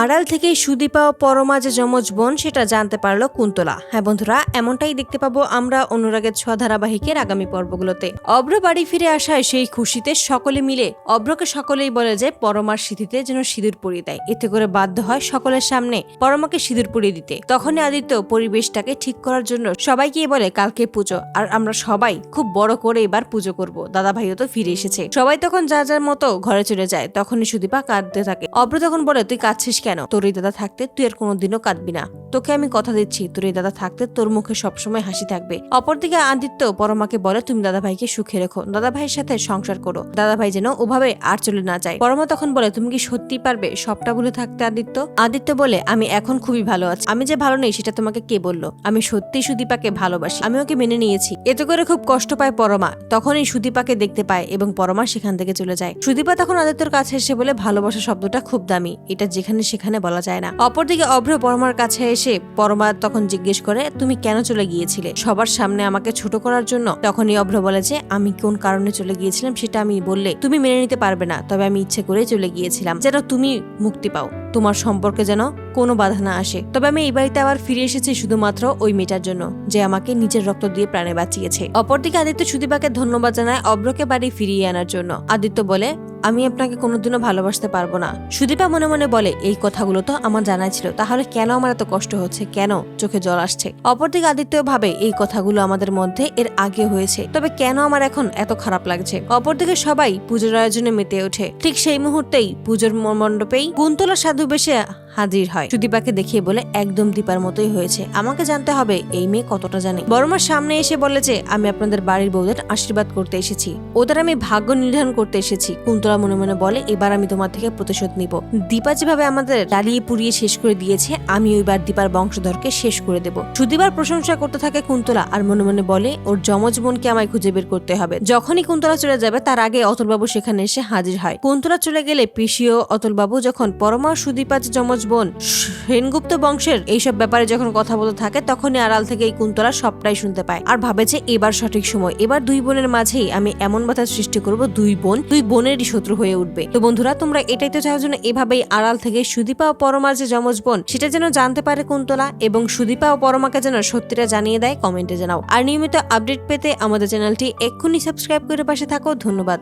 আড়াল থেকে সুদীপা ও পরমা যে যমজ বোন, সেটা জানতে পারল কুন্তলা। হ্যাঁ বন্ধুরা, এমনটাই দেখতে পাবো আমরা অনুরাগের ছ ধারাবাহিকের আগামী পর্বগুলোতে। অব্র বাড়ি ফিরে আসায় সেই খুশিতে সকলে মিলে অব্রকে সকলেই বলে যে পরমার স্মৃতিতে যেন সিঁদুর পরিয়ে দেয়। এতে করে বাধ্য হয় সকলের সামনে পরমাকে সিঁদুর পরিয়ে দিতে। তখনই আদিত্য পরিবেশটাকে ঠিক করার জন্য সবাইকে বলে, কালকে পুজো, আর আমরা সবাই খুব বড় করে এবার পুজো করব। দাদা ভাইও তো ফিরে এসেছে। সবাই তখন যা যার মতো ঘরে চলে যায়। তখনই সুদীপা কাঁদতে থাকে। অব্র তখন বলে, তুই কাঁদছিস কেন? তোর এই দাদা থাকতে তুই আর কোনোদিনও কাঁদবি না। তোকে আমি কথা দিচ্ছি, তোর এই দাদা থাকতে তোর মুখে সবসময় হাসি থাকবে। অপরদিকে আদিত্য পরমাকে বলে, তুমি দাদা ভাইকে সুখে রেখো। দাদা ভাইয়ের সাথে সংসার করো। দাদা ভাই যেন ওভাবে আর চলে না যায়। পরমা তখন বলে, তুমি কি সত্যি পারবে সবটা ভুলে থাকতে আদিত্য? আদিত্য বলে, আমি এখন খুবই ভালো আছি। আমি যে ভালো নেই সেটা তোমাকে কে বলল? আমি সত্যি সুদীপাকে ভালোবাসি। আমি ওকে মেনে নিয়েছি। এতে করে খুব কষ্ট পায় পরমা। তখনই সুদীপাকে দেখতে পায় এবং পরমা সেখান থেকে চলে যায়। সুদীপা তখন আদিত্যর কাছে এসে বলে, ভালোবাসা শব্দটা খুব দামি। এটা যেখানে সেখানে বলা যায় না। অপরদিকে অভ্র পরমার কাছে এসে পরমা তখন জিজ্ঞেস করে, তুমি কেন চলে গিয়েছিলে? সবার সামনে আমাকে ছোট করার জন্য? তখনই অভ্র বলে যে, আমি কোন কারণে চলে গিয়েছিলাম সেটা আমি বললে তুমি মেনে নিতে পারবে না। তবে আমি ইচ্ছে করে চলে গিয়েছিলাম। যেন তুমি মুক্তি পাও। তোমার সম্পর্কে যেন কোনো বাধা না আসে। তবে আমি এই বাড়িতে আবার ফিরে এসেছি শুধুমাত্র ওই মেয়েটার জন্য, যে আমাকে নিজের রক্ত দিয়ে প্রাণে বাঁচিয়েছে। অপরদিকে আদিত্য সুদীপাকে ধন্যবাদ জানায় অব্রকে বাড়ি ফিরিয়ে আনার জন্য। আদিত্য বলে আমি আপনাকে কোনোদিনও ভালোবাসতে পারব না। সুদীপা মনে মনে বলে, এই কথাগুলো তো আমার জানাই ছিল। তাহলে কেন আমার এত কষ্ট হচ্ছে? কেন চোখে জল আসছে? অপরদিকে আদিত্য ভাবে, এই কথাগুলো আমাদের মধ্যে এর আগে হয়েছে। তবে কেন আমার এখন এত খারাপ লাগছে? অপরদিকে সবাই পুজোর আয়োজনে মেতে ওঠে। ঠিক সেই মুহূর্তেই পুজোর মণ্ডপেই কুন্তলা সাধু বেশে হাজির হয়। সুদীপাকে দেখিয়ে বলে, একদম দীপার মতোই হয়েছে। আমাকে জানতে হবে, এই মেয়ে কতটা জানে? বড়মার সামনে এসে বলে যে, আমি আপনাদের বাড়ির বউদের আশীর্বাদ করতে এসেছি। ওদের আমি ভাগ্য নির্ধারণ করতে এসেছি। কুন্তলা মনে মনে বলে, এবার আমি তোমার থেকে প্রতিশোধ নিব। দীপা যেভাবে আমাদের জ্বালিয়ে পুড়িয়ে শেষ করে দিয়েছে, আমি ওইবার দীপার বংশধরকে শেষ করে দেব। সুদীপার প্রশংসা করতে থাকে কুন্তলা আর মনে মনে বলে, ওর যমজ বোনকে আমায় খুঁজে বের করতে হবে। যখনই কুন্তলা চলে যাবে, তার আগে অতুলবাবু সেখানে এসে হাজির হয়। কুন্তলা চলে গেলে পিসিও অতুলবাবু যখন পরমা সুদীপা যে যমজ বোন। সেনগুপ্ত বংশের এইসব ব্যাপারে যখন কথা বলতে থাকে, তখনই আড়াল থেকে এই কুন্তলা সবটাই শুনতে পায়। আর ভাবে যে এবার সঠিক সময়। এবার দুই বোনের মাঝেই আমি এমন বাধার সৃষ্টি করব, দুই বোন, দুই বোনেরই শত্রু হয়ে উঠবে। তো বন্ধুরা, তোমরা এটাই তো চাও যেন এভাবেই আড়াল থেকে সুদীপা ও পরমার যে যমজ বোন, সেটা যেন জানতে পারে কুন্তলা এবং সুদীপা ও পরমাকে যেন সত্যিটা জানিয়ে দেয়, কমেন্টে জানাও। আর নিয়মিত আপডেট পেতে আমাদের চ্যানেলটি এক্ষুনি সাবস্ক্রাইব করে পাশে থাকো। ধন্যবাদ।